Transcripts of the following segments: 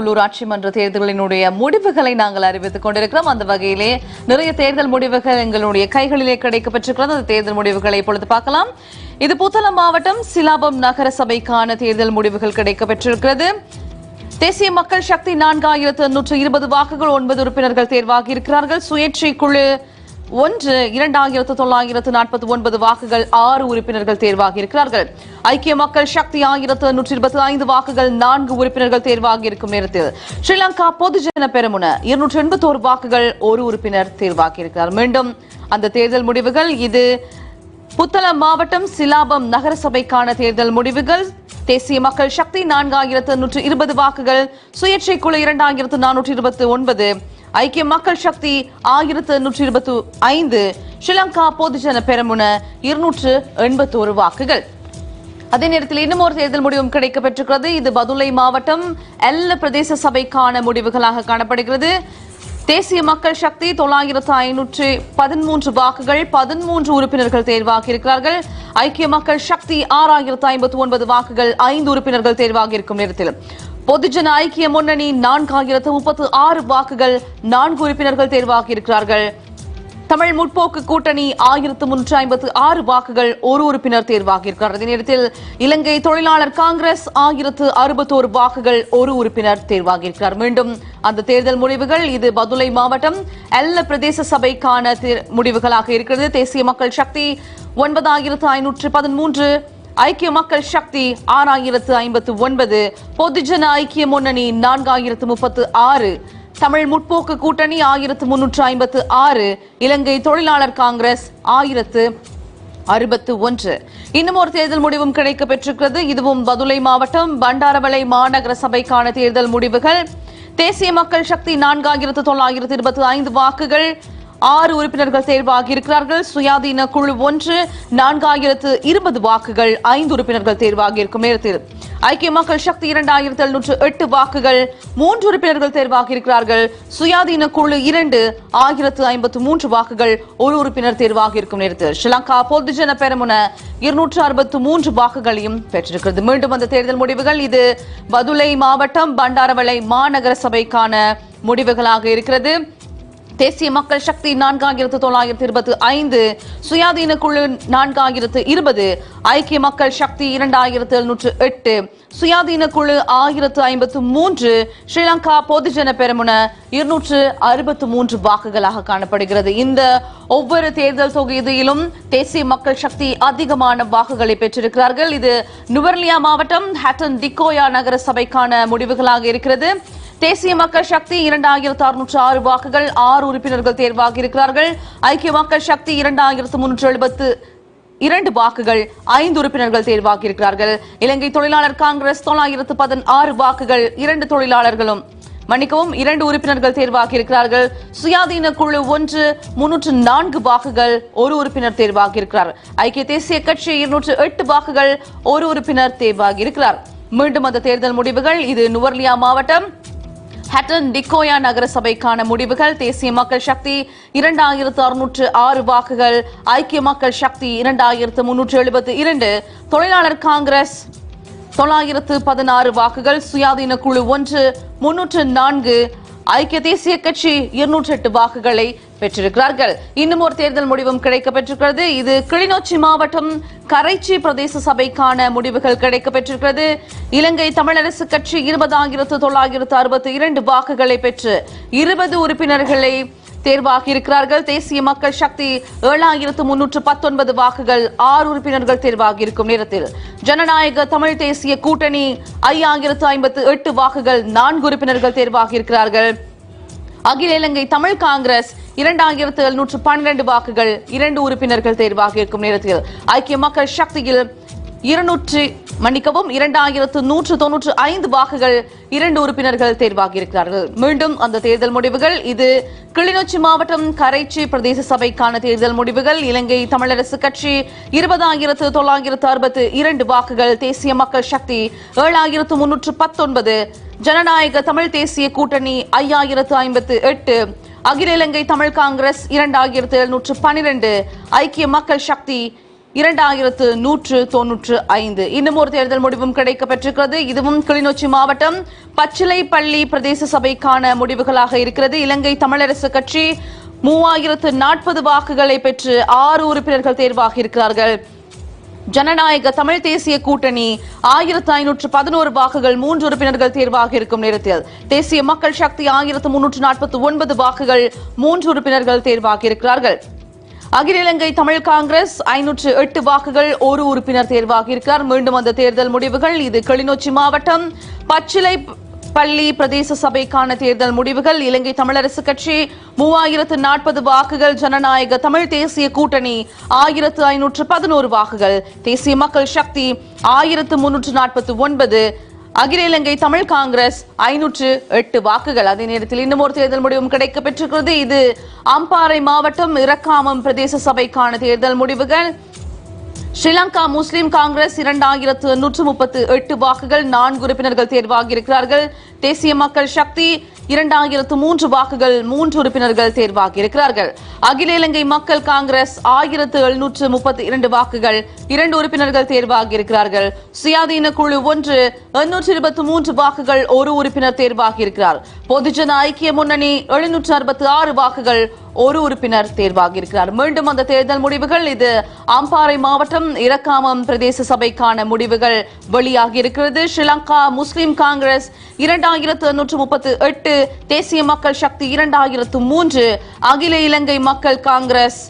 உள்ளூராட்சி மன்ற தேர்தலினுடைய முடிவுகளை நாங்கள் அறிவித்துக் கொண்டிருக்கிறோம். அந்த வகையிலே நிறைய தேர்தல் முடிவுகள் எங்களுடைய கைகளிலே கிடைக்கப்பட்டிருக்கிறது. அந்த தேர்தல் முடிவுகளை இப்பொழுது பார்க்கலாம். இது புத்தளம் மாவட்டம் சிலாபம் நகர சபைக்கான தேர்தல் முடிவுகள் கிடைக்கப்பெற்றிருக்கிறது தேசிய மக்கள் சக்தி நான்காயிரத்து நூற்று இருபது வாக்குகள் ஒன்பது உறுப்பினர்கள் தேர்வாகி இருக்கிறார்கள் சுயேட்சை குழு ஒன்று இரண்டாயிரத்து தொள்ளாயிரத்து நாற்பத்தி ஒன்பது வாக்குகள் ஆறு உறுப்பினர்கள் தேர்வாகி இருக்கிறார்கள். ஐக்கிய மக்கள் சக்தி ஆயிரத்து நூற்றி இருபத்தி ஐந்து வாக்குகள் நான்கு உறுப்பினர்கள் தேர்வாகி இருக்கும் நேரத்தில் ஸ்ரீலங்கா பொதுஜன பெரமுன இருநூற்றி எண்பத்தோரு வாக்குகள் ஒரு உறுப்பினர் தேர்வாகி இருக்கிறார். மீண்டும் அந்த தேர்தல் முடிவுகள் இது புத்தளம் மாவட்டம் சிலாபம் நகரசபைக்கான தேர்தல் முடிவுகள். தேசிய மக்கள் சக்தி நான்காயிரத்து நூற்று இருபது வாக்குகள் சுயேட்சை குழு இரண்டாயிரத்து நானூற்றி இருபத்தி ஒன்பது ஐக்கிய மக்கள் சக்தி ஆயிரத்து நூற்றி இருபத்தி ஐந்து ஸ்ரீலங்கா பொதுஜன பெருமுன இருநூற்று எண்பத்தோரு வாக்குகள். அதே நேரத்தில் இன்னும் ஒரு தேர்தல் முடிவும் கிடைக்கப்பெற்றிருக்கிறது. இது பதுளை மாவட்டம் எல்ல பிரதேச சபைக்கான முடிவுகளாக காணப்படுகிறது. தேசிய மக்கள் சக்தி தொள்ளாயிரத்து ஐநூற்று பதிமூன்று வாக்குகள் பதிமூன்று உறுப்பினர்கள் தேர்வாகி இருக்கிறார்கள் ஐக்கிய மக்கள் சக்தி ஆறாயிரத்து ஐம்பத்தி ஒன்பது வாக்குகள் ஐந்து உறுப்பினர்கள் தேர்வாகி இருக்கும் நேரத்தில். பொதுஜன ஐக்கிய முன்னணி நான்காயிரத்து முப்பத்து ஆறு வாக்குகள் நான்கு உறுப்பினர்கள் தேர்வாகியிருக்கிறார்கள். தமிழ் முற்போக்கு கூட்டணி ஆயிரத்து முன்னூற்றி ஐம்பத்து ஆறு வாக்குகள் ஒரு உறுப்பினர் தேர்வாகியிருக்கிறார். அதே நேரத்தில் இலங்கை தொழிலாளர் காங்கிரஸ் ஆயிரத்து அறுபத்தோரு வாக்குகள் ஒரு உறுப்பினர் தேர்வாகியிருக்கிறார். மீண்டும் அந்த தேர்தல் முடிவுகள் இது பதுளை மாவட்டம் எல்ல பிரதேச சபைக்கான தேர்- முடிவுகளாக இருக்கிறது. தேசிய மக்கள் சக்தி ஒன்பதாயிரத்து ஐநூற்று பதிமூன்று ஐக்கிய மக்கள் சக்தி ஆறாயிரத்து ஐம்பத்து ஒன்பது பொதுஜன ஐக்கிய முன்னணி நான்காயிரத்து முப்பத்து ஆறு தமிழ் முற்போக்கு கூட்டணி ஆயிரத்து முன்னூற்று ஐம்பத்து ஆறு இலங்கை தொழிலாளர் காங்கிரஸ் ஆயிரத்து அறுபத்து ஒன்று. இன்னும் ஒரு தேர்தல் முடிவும் கிடைக்க பெற்றிருக்கிறது இதுவும் பதுளை மாவட்டம் பண்டாரவளை மாநகர சபைக்கான தேர்தல் முடிவுகள். தேசிய மக்கள் சக்தி நான்காயிரத்து தொள்ளாயிரத்து இருபத்தி ஐந்து வாக்குகள் ஆறு உறுப்பினர்கள் தேர்வாகி இருக்கிறார்கள். சுயாதீன குழு ஒன்று நான்காயிரத்து இருபது வாக்குகள் ஐந்து உறுப்பினர்கள் தேர்வாகி இருக்கும் நேரத்தில். ஐக்கிய மக்கள் சக்தி இரண்டாயிரத்து எழுநூற்று எட்டு வாக்குகள் மூன்று உறுப்பினர்கள் தேர்வாகி இருக்கிறார்கள். சுயாதீன குழு இரண்டு ஆயிரத்து ஐம்பத்து மூன்று வாக்குகள் ஒரு உறுப்பினர் தேர்வாகி இருக்கும் நேரத்தில். ஸ்ரீலங்கா பொதுஜன பெருமுன இருநூற்று அறுபத்து மூன்று வாக்குகளையும் பெற்றிருக்கிறது. மீண்டும் அந்த தேர்தல் முடிவுகள் இது. பதுளை மாவட்டம் பண்டாரவளை மாநகர சபைக்கான முடிவுகளாக இருக்கிறது. தேசிய மக்கள் சக்தி நான்காயிரத்து தொள்ளாயிரத்து இருபத்தி ஐந்து சுயாதீன குழு நான்காயிரத்து இருபது ஐக்கிய மக்கள் சக்தி இரண்டாயிரத்து எழுநூற்று எட்டு சுயாதீன குழு ஆயிரத்து ஐம்பத்து மூன்று ஸ்ரீலங்கா பொதுஜன பெருமுன இருநூற்று அறுபத்து மூன்று வாக்குகளாக காணப்படுகிறது. இந்த ஒவ்வொரு தேர்தல் தொகுதியிலும் தேசிய மக்கள் சக்தி அதிகமான வாக்குகளை பெற்றிருக்கிறார்கள். இது நுவர்லியா மாவட்டம் ஹட்டன் டிக்கோயா நகர சபைக்கான முடிவுகளாக இருக்கிறது. தேசிய மக்கள் சக்தி இரண்டாயிரத்து அறுநூற்று ஆறு வாக்குகள் ஆறு உறுப்பினர்கள் தேர்வாகி இருக்கிறார்கள் ஐக்கிய மக்கள் சக்தி இரண்டாயிரத்து முன்னூற்று எழுபத்து இரண்டு வாக்குகள் ஐந்து உறுப்பினர்கள் தேர்வாகி இருக்கிறார்கள் இலங்கை தொழிலாளர் காங்கிரஸ் தொள்ளாயிரத்து பதினாறு வாக்குகள் இரண்டு தொழிலாளர்களும் மன்னிக்கவும் இரண்டு உறுப்பினர்கள் தேர்வாகி இருக்கிறார்கள் சுயாதீன குழு ஒன்று முன்னூற்று நான்கு வாக்குகள் ஒரு உறுப்பினர் தேர்வாகி இருக்கிறார் ஐக்கிய தேசிய கட்சி இருநூற்று எட்டு வாக்குகள் ஒரு உறுப்பினர் தேர்வாகி இருக்கிறார் மீண்டும் அந்த தேர்தல் முடிவுகள் இது நுவர்லியா மாவட்டம் ஹட்டன் டிக்கோயா நகரசபைக்கான முடிவுகள் தேசிய மக்கள் சக்தி இரண்டாயிரத்து அறுநூற்று ஆறு வாக்குகள் ஐக்கிய மக்கள் சக்தி இரண்டாயிரத்து முன்னூற்று எழுபத்து இரண்டு தொழிலாளர் காங்கிரஸ் தொள்ளாயிரத்து பதினாறு வாக்குகள் சுயாதீன குழு ஒன்று முன்னூற்று நான்கு ஐக்கிய தேசிய கட்சி இருநூற்றி எட்டு வாக்குகளை பெற்றிருக்கிறார்கள். இன்னும் ஒரு தேர்தல் முடிவும் கிடைக்கப்பெற்றிருக்கிறது. இது கிளிநொச்சி மாவட்டம் கரைச்சி பிரதேச சபைக்கான முடிவுகள் கிடைக்கப்பெற்றிருக்கிறது. இலங்கை தமிழரசு கட்சி இருபதாயிரத்து தொள்ளாயிரத்து அறுபத்தி இரண்டு வாக்குகளை பெற்று இருபது உறுப்பினர்களை தேர்வாகி இருக்கிறார்கள். தேசிய மக்கள் சக்தி ஏழாயிரத்து முன்னூற்று பத்தொன்பது வாக்குகள் ஆறு உறுப்பினர்கள் தேர்வாகி இருக்கும் நேரத்தில். ஜனநாயக தமிழ் தேசிய கூட்டணி ஐயாயிரத்து ஐம்பத்து எட்டு வாக்குகள் நான்கு உறுப்பினர்கள் தேர்வாகி இருக்கிறார்கள். அகில இலங்கை தமிழ் காங்கிரஸ் இரண்டாயிரத்து எழுநூற்று பன்னிரண்டு வாக்குகள் இரண்டு உறுப்பினர்கள் தேர்வாக இருக்கும் நேரத்தில் ஐக்கிய மக்கள் சக்தியில் இருநூற்று மன்னிக்கவும் இரண்டாயிரத்து நூற்று தொன்னூற்று ஐந்து வாக்குகள் இரண்டு உறுப்பினர்கள் தேர்வாகியிருக்கிறார்கள். மீண்டும் அந்த தேர்தல் முடிவுகள் இது கிளிநொச்சி மாவட்டம் கரைச்சி பிரதேச சபைக்கான தேர்தல் முடிவுகள். இலங்கை தமிழரசு கட்சி இருபதாயிரத்து தொள்ளாயிரத்து அறுபத்து இரண்டு வாக்குகள் தேசிய மக்கள் சக்தி ஏழாயிரத்து முன்னூற்று பத்தொன்பது ஜனநாயக தமிழ் தேசிய கூட்டணி ஐயாயிரத்து ஐம்பத்து எட்டு அகில இலங்கை தமிழ் காங்கிரஸ் இரண்டாயிரத்து எழுநூற்று பனிரெண்டு ஐக்கிய மக்கள் சக்தி இரண்டாயிரத்து நூற்று தொன்னூற்று ஐந்து. இன்னும் ஒரு தேர்தல் முடிவும் கிடைக்கப்பெற்றிருக்கிறது இதுவும் கிளிநொச்சி மாவட்டம் பச்சிலைப்பள்ளி பிரதேச சபைக்கான முடிவுகளாக இருக்கிறது. இலங்கை தமிழரசு கட்சி மூவாயிரத்து நாற்பது வாக்குகளை பெற்று ஆறு உறுப்பினர்கள் தேர்வாகி இருக்கிறார்கள். ஜனநாயக தமிழ் தேசிய கூட்டணி ஆயிரத்து ஐநூற்று பதினோரு வாக்குகள் மூன்று உறுப்பினர்கள் தேர்வாக இருக்கும் நேரத்தில். தேசிய மக்கள் சக்தி ஆயிரத்து முன்னூற்று நாற்பத்தி ஒன்பது வாக்குகள் மூன்று உறுப்பினர்கள் தேர்வாக இருக்கிறார்கள். அகில இலங்கை தமிழ் காங்கிரஸ் ஐநூற்று எட்டு வாக்குகள் ஒரு உறுப்பினர் தேர்வாகி இருக்கிறார் மீண்டும் அந்த தேர்தல் முடிவுகள் இது கிளிநொச்சி மாவட்டம் பச்சிலை பள்ளி பிரதேச சபைக்கான தேர்தல் முடிவுகள். இலங்கை தமிழரசு கட்சி மூவாயிரத்து நாற்பது வாக்குகள் ஜனநாயக தமிழ் தேசிய கூட்டணி ஆயிரத்து ஐநூற்று பதினோரு வாக்குகள் தேசிய மக்கள் சக்தி ஆயிரத்து முன்னூற்று நாற்பத்தி ஒன்பது அகில இலங்கை தமிழ் காங்கிரஸ் ஐநூற்று எட்டு வாக்குகள். அதே நேரத்தில் இன்னும் ஒரு தேர்தல் முடிவும் கிடைக்க பெற்றிருக்கிறது இது அம்பாறை மாவட்டம் இறக்காமம் பிரதேச சபைக்கான தேர்தல் முடிவுகள். ஸ்ரீலங்கா முஸ்லிம் காங்கிரஸ் இரண்டாயிரத்து நூற்று முப்பத்து எட்டு வாக்குகள் நான்கு உறுப்பினர்கள் தேர்வாகி இருக்கிறார்கள் தேசிய மக்கள் சக்தி இரண்டாயிரத்து மூன்று வாக்குகள் மூன்று உறுப்பினர்கள் தேர்வாகி இருக்கிறார்கள் அகில இலங்கை மக்கள் காங்கிரஸ் ஆயிரத்து எழுநூற்று முப்பத்தி இரண்டு வாக்குகள் இரண்டு உறுப்பினர்கள் தேர்வாகி இருக்கிறார்கள் சுயாதீன குழு ஒன்று எண்ணூற்று இருபத்தி மூன்று வாக்குகள் ஒரு உறுப்பினர் தேர்வாகி இருக்கிறார் பொதுஜன ஐக்கிய முன்னணி எழுநூற்று அறுபத்தி ஆறு வாக்குகள் ஒரு உறுப்பினர் தேர்வாகி இருக்கிறார் மீண்டும் அந்த தேர்தல் முடிவுகள் இது அம்பாறை மாவட்டம் இரக்காமம் பிரதேச சபைக்கான முடிவுகள் வெளியாகி இருக்கிறது ஸ்ரீலங்கா முஸ்லிம் காங்கிரஸ் இரண்டாயிரத்து நூற்று முப்பத்து எட்டு தேசிய மக்கள் சக்தி இரண்டாயிரத்து மூன்று அகில இலங்கை மக்கள் காங்கிரஸ்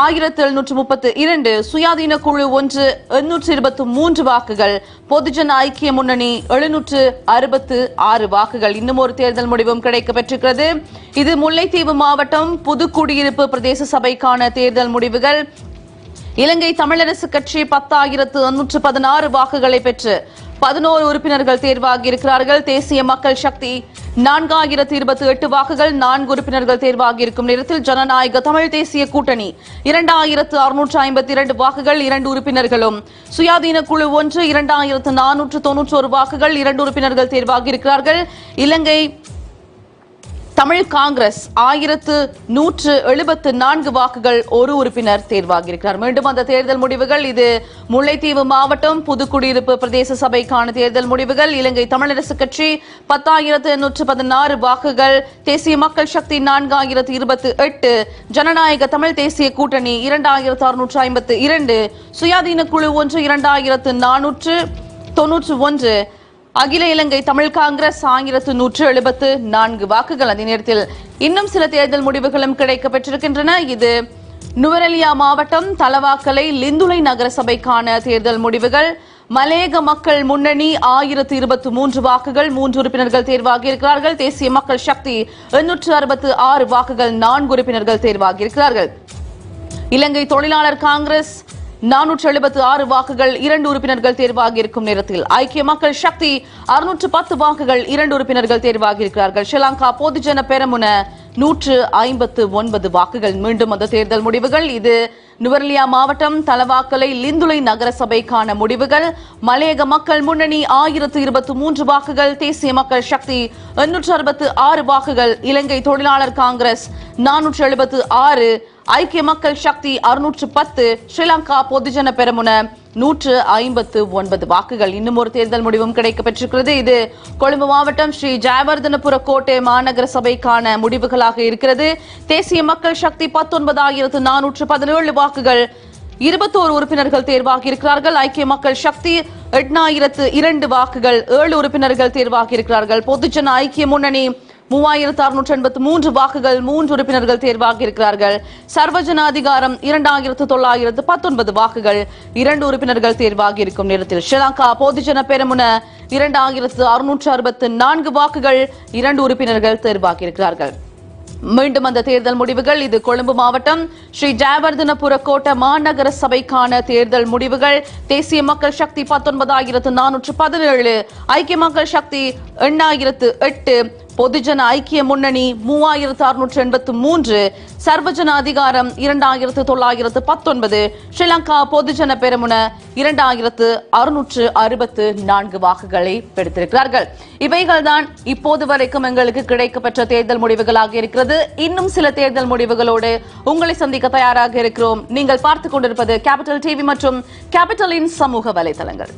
ஆயிரத்தி எழுநூற்று முப்பத்தி இரண்டு சுயாதீன குழு ஒன்று எண்ணூற்று இருபத்து மூன்று வாக்குகள் பொதுஜன ஐக்கிய முன்னணி எழுநூற்று அறுபத்து ஆறு வாக்குகள். இன்னும் ஒரு தேர்தல் முடிவும் கிடைக்க பெற்றிருக்கிறது இது முல்லைத்தீவு மாவட்டம் புதுக்குடியிருப்பு பிரதேச சபைக்கான தேர்தல் முடிவுகள். இலங்கை தமிழரசு கட்சி பத்தாயிரத்து எண்ணூற்று பதினாறு வாக்குகளை பெற்று பதினோரு உறுப்பினர்கள் தேர்வாகி இருக்கிறார்கள் தேசிய மக்கள் சக்தி நான்காயிரத்து இருபத்தி எட்டு வாக்குகள் நான்கு உறுப்பினர்கள் தேர்வாகியிருக்கும் நேரத்தில் ஜனநாயக தமிழ் தேசிய கூட்டணி. இரண்டாயிரத்து அறுநூற்று ஐம்பத்தி இரண்டு வாக்குகள் இரண்டு உறுப்பினர்களும். சுயாதீன குழு ஒன்று இரண்டாயிரத்து நானூற்று தொன்னூற்றி ஒரு வாக்குகள் இரண்டு உறுப்பினர்கள் தேர்வாகியிருக்கிறார்கள். இலங்கை தமிழ் காங்கிரஸ் ஆயிரத்து நூற்று எழுபத்து நான்கு வாக்குகள் ஒரு உறுப்பினர் தேர்வாகியிருக்கிறார். மீண்டும் அந்த தேர்தல் முடிவுகள் இது முல்லைத்தீவு மாவட்டம் புதுக்குடியிருப்பு பிரதேச சபைக்கான தேர்தல் முடிவுகள் இலங்கை தமிழரசு கட்சி பத்தாயிரத்து எண்ணூற்று பதினாறு வாக்குகள் தேசிய மக்கள் சக்தி நான்காயிரத்து இருபத்தி எட்டு ஜனநாயக தமிழ் தேசிய கூட்டணி இரண்டாயிரத்து அறுநூற்று ஐம்பத்து இரண்டு சுயாதீன குழு ஒன்று இரண்டாயிரத்து நானூற்று தொன்னூற்று ஒன்று அகில இலங்கை தமிழ் காங்கிரஸ் ஆயிரத்து நூற்று எழுபத்து நான்கு வாக்குகள் அதே நேரத்தில் இன்னும் சில தேர்தல் முடிவுகளும் கிடைக்க பெற்றிருக்கின்றன இது நுவரெலியா மாவட்டம் தலவாக்கலை லிந்துலை நகரசபைக்கான தேர்தல் முடிவுகள். மலேக மக்கள் முன்னணி ஆயிரத்து இருபத்தி மூன்று வாக்குகள் மூன்று உறுப்பினர்கள் தேர்வாகியிருக்கிறார்கள். தேசிய மக்கள் சக்தி எண்ணூற்று அறுபத்து ஆறு வாக்குகள் நான்கு உறுப்பினர்கள் தேர்வாகியிருக்கிறார்கள். இலங்கை தொழிலாளர் காங்கிரஸ் நானூற்று எழுபத்து ஆறு வாக்குகள் இரண்டு உறுப்பினர்கள் தேர்வாகி இருக்கும் நேரத்தில். ஐக்கிய மக்கள் சக்தி அறுநூற்று பத்து வாக்குகள் இரண்டு உறுப்பினர்கள் தேர்வாகி இருக்கிறார்கள் ஸ்ரீலங்கா பொதுஜன பெரமுன நூற்று ஐம்பத்து ஒன்பது வாக்குகள். மீண்டும் அந்த தேர்தல் முடிவுகள். இது நுவர்லியா மாவட்டம் தலவாக்கலை லிந்துலை நகரசபைக்கான முடிவுகள். மலையக மக்கள் முன்னணி ஆயிரத்து இருபத்தி மூன்று வாக்குகள். தேசிய மக்கள் சக்தி எண்ணூற்று அறுபத்து ஆறு வாக்குகள். இலங்கை தொழிலாளர் காங்கிரஸ் நானூற்று எழுபத்து ஆறு ஐக்கிய மக்கள் சக்தி அறுநூற்று பத்து ஸ்ரீலங்கா பொதுஜன பெரமுன நூற்று ஐம்பத்து ஒன்பது வாக்குகள். இன்னும் ஒரு தேர்தல் முடிவும் கிடைக்க பெற்றிருக்கிறது இது கொழும்பு மாவட்டம் ஸ்ரீ ஜெயவர்தனபுர கோட்டை மாநகர சபைக்கான முடிவுகளாக இருக்கிறது. தேசிய மக்கள் சக்தி பத்தொன்பதாயிரத்து நானூற்று பதினேழு வாக்குகள் இருபத்தோரு உறுப்பினர்கள் தேர்வாகி இருக்கிறார்கள். ஐக்கிய மக்கள் சக்தி எட்டாயிரத்து இரண்டு வாக்குகள் ஏழு உறுப்பினர்கள் தேர்வாகி இருக்கிறார்கள். பொதுஜன ஐக்கிய முன்னணி மூவாயிரத்து அறுநூற்று எண்பத்து மூன்று வாக்குகள் மூன்று உறுப்பினர்கள் தேர்வாகி இருக்கிறார்கள் சர்வஜன அதிகாரம் இரண்டாயிரத்து தொள்ளாயிரத்து பத்தொன்பது வாக்குகள் இரண்டு உறுப்பினர்கள் தேர்வாகி இருக்கும் நேரத்தில். ஸ்ரீலங்கா பொதுஜன பெருமுன இரண்டாயிரத்து அறுநூற்று அறுபத்து நான்கு வாக்குகள் இரண்டு உறுப்பினர்கள் தேர்வாகி இருக்கிறார்கள் மீண்டும் அந்த தேர்தல் முடிவுகள். இது கொழும்பு மாவட்டம் ஸ்ரீ ஜெயவர்தனபுர கோட்ட மாநகர சபைக்கான தேர்தல் முடிவுகள். தேசிய மக்கள் சக்தி பத்தொன்பதாயிரத்து நானூற்று பதினேழு ஐக்கிய மக்கள் சக்தி எண்ணாயிரத்து எட்டு பொதுஜன ஐக்கிய முன்னணி மூவாயிரத்து அறுநூற்று எண்பத்து மூன்று சர்வஜன அதிகாரம் இரண்டாயிரத்து தொள்ளாயிரத்து பத்தொன்பது ஸ்ரீலங்கா பொதுஜன பெருமுன இரண்டாயிரத்து அறுநூற்று அறுபத்து நான்கு வாக்குகளை பெற்றிருக்கிறார்கள். இவைகள்தான் இப்போது வரைக்கும் எங்களுக்கு கிடைக்கப்பெற்ற தேர்தல் முடிவுகளாக இருக்கிறது. இன்னும் சில தேர்தல் முடிவுகளோடு உங்களை சந்திக்க தயாராக இருக்கிறோம். நீங்கள் பார்த்துக் கொண்டிருப்பது கேபிட்டல் டிவி மற்றும் கேபிட்டலின் சமூக வலைதளங்கள்.